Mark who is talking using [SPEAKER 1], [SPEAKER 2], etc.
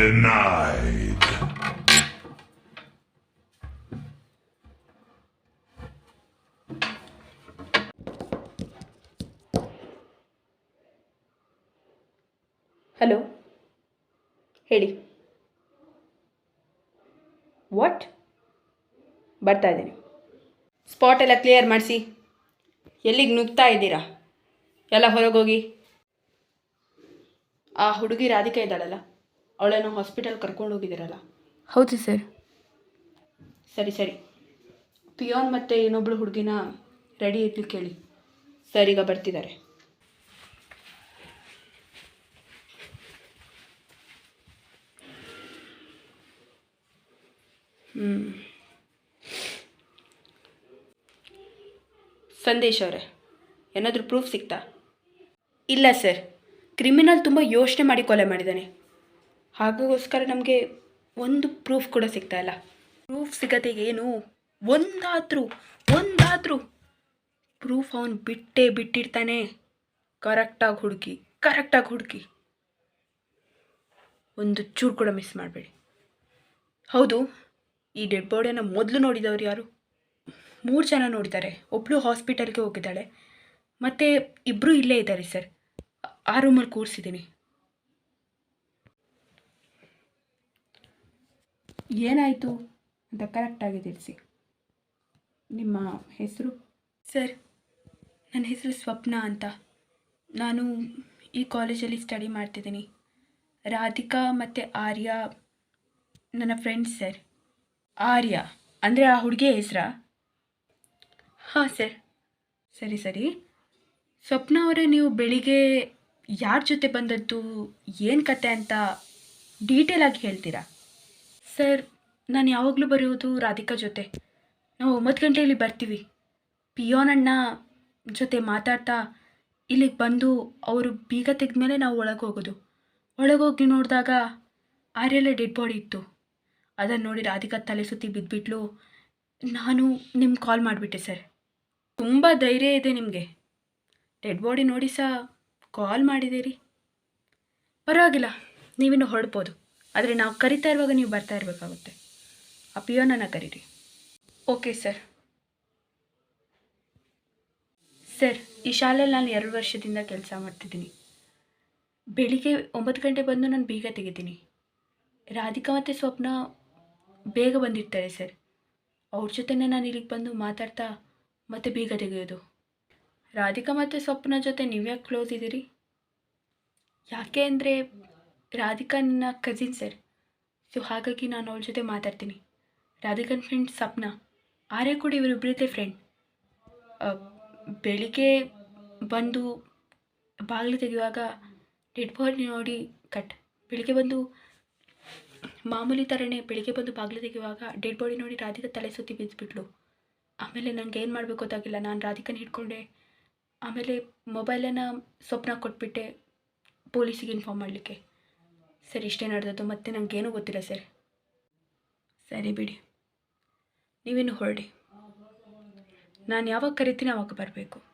[SPEAKER 1] Denied.
[SPEAKER 2] Hello ಹೇಳಿ. What ಬರ್ತಾ ಇದ್ದೀನಿ. ಸ್ಪಾಟ್ ಎಲ್ಲ ಕ್ಲಿಯರ್ ಮಾಡಿಸಿ. ಎಲ್ಲಿಗೆ ನುಗ್ತಾ ಇದ್ದೀರಾ? ಎಲ್ಲ ಹೊರಗೋಗಿ ಆ ಹುಡುಗಿ ರಾಧಿಕಾ ಇದ್ದಾಳಲ್ಲ? ಅವಳನ್ನು ಹಾಸ್ಪಿಟಲ್ ಕರ್ಕೊಂಡು ಹೋಗಿದ್ದೀರಲ್ಲ
[SPEAKER 3] ಹೌದು ಸರ್
[SPEAKER 2] ಸರಿ ಸರಿ. ಪಿಯೋನ್ ಮತ್ತು ಇನ್ನೊಬ್ಳು ಹುಡುಗಿನ ರೆಡಿ ಇರ್ಲಿಕ್ಕೆ ಕೇಳಿ. ಸರ್ ಈಗ ಬರ್ತಿದ್ದಾರೆ. ಹ್ಞೂ ಸಂದೇಶ್ ಅವರೇ ಏನಾದರೂ ಪ್ರೂಫ್ ಸಿಗ್ತಾ ಇಲ್ಲ ಸರ್ ಕ್ರಿಮಿನಲ್ ತುಂಬ ಯೋಚನೆ ಮಾಡಿ ಕೊಲೆ ಮಾಡಿದ್ದಾನೆ. ಹಾಗಾಗೋಸ್ಕರ ನಮಗೆ ಒಂದು ಪ್ರೂಫ್ ಕೂಡ ಸಿಗ್ತಾ ಇಲ್ಲ. ಪ್ರೂಫ್ ಸಿಗದೆ ಏನು? ಒಂದಾದರೂ ಒಂದಾದರೂ ಪ್ರೂಫ್ ಅವನು ಬಿಟ್ಟೇ ಬಿಟ್ಟಿರ್ತಾನೆ. ಕರೆಕ್ಟಾಗಿ ಹುಡುಕಿ ಕರೆಕ್ಟಾಗಿ ಹುಡುಕಿ. ಒಂದು ಚೂರು ಕೂಡ ಮಿಸ್ ಮಾಡಬೇಡಿ. ಹೌದು, ಈ ಡೆಡ್ ಬಾಡಿಯನ್ನು ಮೊದಲು ನೋಡಿದವರು ಯಾರು? ಮೂರು ಜನ ನೋಡಿದ್ದಾರೆ. ಒಬ್ಬಳು ಹಾಸ್ಪಿಟಲ್ಗೆ ಹೋಗಿದ್ದಾಳೆ. ಮತ್ತು ಇಬ್ಬರು ಇಲ್ಲೇ ಇದ್ದಾರೆ ಸರ್ ಆ ರೂಮಲ್ಲಿ ಕೂರಿಸಿದ್ದೀನಿ. ಏನಾಯಿತು ಅಂತ ಕರೆಕ್ಟಾಗಿ ತಿಳಿಸಿ. ನಿಮ್ಮ ಹೆಸರು? ಸರ್ ನನ್ನ ಹೆಸರು ಸ್ವಪ್ನ ಅಂತ. ನಾನು ಈ ಕಾಲೇಜಲ್ಲಿ ಸ್ಟಡಿ ಮಾಡ್ತಿದ್ದೀನಿ. ರಾಧಿಕಾ ಮತ್ತು ಆರ್ಯ ನನ್ನ ಫ್ರೆಂಡ್ಸ್ ಸರ್. ಆರ್ಯ ಅಂದರೆ ಆ ಹುಡುಗಿಯ ಹೆಸರಾ? ಹಾಂ ಸರ್. ಸರಿ ಸರಿ. ಸ್ವಪ್ನ ಅವರೇ ನೀವು ಬೆಳಿಗ್ಗೆ ಯಾರ ಜೊತೆ ಬಂದದ್ದು ಏನು ಕತೆ ಅಂತ ಡೀಟೇಲಾಗಿ ಆಗಿ ಹೇಳ್ತೀರಾ? ಸರ್, ನಾನು ಯಾವಾಗಲೂ ಬರೆಯೋದು ರಾಧಿಕಾ ಜೊತೆ. ನಾವು ಒಂಬತ್ತು ಗಂಟೆಯಲ್ಲಿ ಬರ್ತೀವಿ. ಪಿಯೋನ್ ಅಣ್ಣ ಜೊತೆ ಮಾತಾಡ್ತಾ ಇಲ್ಲಿಗೆ ಬಂದು ಅವರು ಬೀಗ ತೆಗೆದ್ಮೇಲೆ ನಾವು ಒಳಗೆ ಹೋಗೋದು. ಒಳಗೋಗಿ ನೋಡಿದಾಗ ಆರ್ಯಲ್ಲೇ ಡೆಡ್ ಬಾಡಿ ಇತ್ತು. ಅದನ್ನು ನೋಡಿ ರಾಧಿಕಾ ತಲೆ ಸುತ್ತಿ ಬಿದ್ದುಬಿಟ್ಲು ನಾನು ನಿಮ್ಗೆ ಕಾಲ್ ಮಾಡಿಬಿಟ್ಟೆ ಸರ್. ತುಂಬ ಧೈರ್ಯ ಇದೆ ನಿಮಗೆ. ಡೆಡ್ ಬಾಡಿ ನೋಡಿ ಸಹ ಕಾಲ್ ಮಾಡಿದ್ದೀರಿ. ಪರವಾಗಿಲ್ಲ, ನೀವಿನ್ನು ಹೊರಡ್ಬೋದು. ಆದರೆ ನಾವು ಕರಿತಾ ಇರುವಾಗ ನೀವು ಬರ್ತಾ ಇರಬೇಕಾಗುತ್ತೆ. ಆ ಪಿಯೋನನ್ನು ಕರೀರಿ. ಓಕೆ ಸರ್ ಸರ್ ಈ ಶಾಲೆಯಲ್ಲಿ ನಾನು ಎರಡು ವರ್ಷದಿಂದ ಕೆಲಸ ಮಾಡ್ತಿದ್ದೀನಿ. ಬೆಳಿಗ್ಗೆ ಒಂಬತ್ತು ಗಂಟೆ ಬಂದು ನಾನು ಬೀಗ ತೆಗಿತೀನಿ. ರಾಧಿಕಾ ಮತ್ತು ಸ್ವಪ್ನ ಬೇಗ ಬಂದಿರ್ತಾರೆ ಸರ್ ಅವ್ರ ಜೊತೆನೇ ನಾನು ಇಲ್ಲಿಗೆ ಬಂದು ಮಾತಾಡ್ತಾ ಮತ್ತೆ ಬೀಗ ತೆಗೆಯೋದು. ರಾಧಿಕಾ ಮತ್ತು ಸ್ವಪ್ನ ಜೊತೆ ನೀವ್ಯಾಕೆ ಕ್ಲೋಸ್ ಇದ್ದೀರಿ? ಯಾಕೆ ಅಂದರೆ ರಾಧಿಕಾ ನನ್ನ ಕಸಿನ್ ಸರ್. ಸೊ ಹಾಗಾಗಿ ನಾನು ಅವಳ ಜೊತೆ ಮಾತಾಡ್ತೀನಿ. ರಾಧಿಕನ್ ಫ್ರೆಂಡ್ ಸಪ್ನ. ಆರ್ಯ ಕೂಡ ಇವರಿಬ್ಬರದೇ ಫ್ರೆಂಡ್ ಬೆಳಿಗ್ಗೆ ಬಂದು ಬಾಗಿಲು ತೆಗೆಯುವಾಗ ಡೆಡ್ ಬಾಡಿ ನೋಡಿ ಕಟ್. ಬೆಳಿಗ್ಗೆ ಬಂದು ಮಾಮೂಲಿ ಥರನೇ ಬೆಳಿಗ್ಗೆ ಬಂದು ಬಾಗಿಲು ತೆಗೆಯುವಾಗ ಡೆಡ್ ಬಾಡಿ ನೋಡಿ ರಾಧಿಕಾ ತಲೆ ಸುತ್ತಿ ಬಿದ್ದುಬಿಟ್ಲು ಆಮೇಲೆ ನನಗೆ ಏನು ಮಾಡಬೇಕು ಗೊತ್ತಾಗಿಲ್ಲ. ನಾನು ರಾಧಿಕನ ಹಿಡ್ಕೊಂಡೆ. ಆಮೇಲೆ ಮೊಬೈಲನ್ನು ಸ್ವಪ್ನ ಕೊಟ್ಬಿಟ್ಟೆ ಪೊಲೀಸಿಗೆ ಇನ್ಫಾರ್ಮ್ ಮಾಡಲಿಕ್ಕೆ. ಸರ್, ಇಷ್ಟೇ ನಡೆದದ್ದು. ಮತ್ತೆ ನನಗೇನೂ ಗೊತ್ತಿಲ್ಲ ಸರ್. ಸರಿ ಬಿಡಿ. ನೀವಿನ್ನು ಹೊರಡಿ. ನಾನು ಯಾವಾಗ ಕರಿತೀನಿ ಅವಾಗ ಬರಬೇಕು.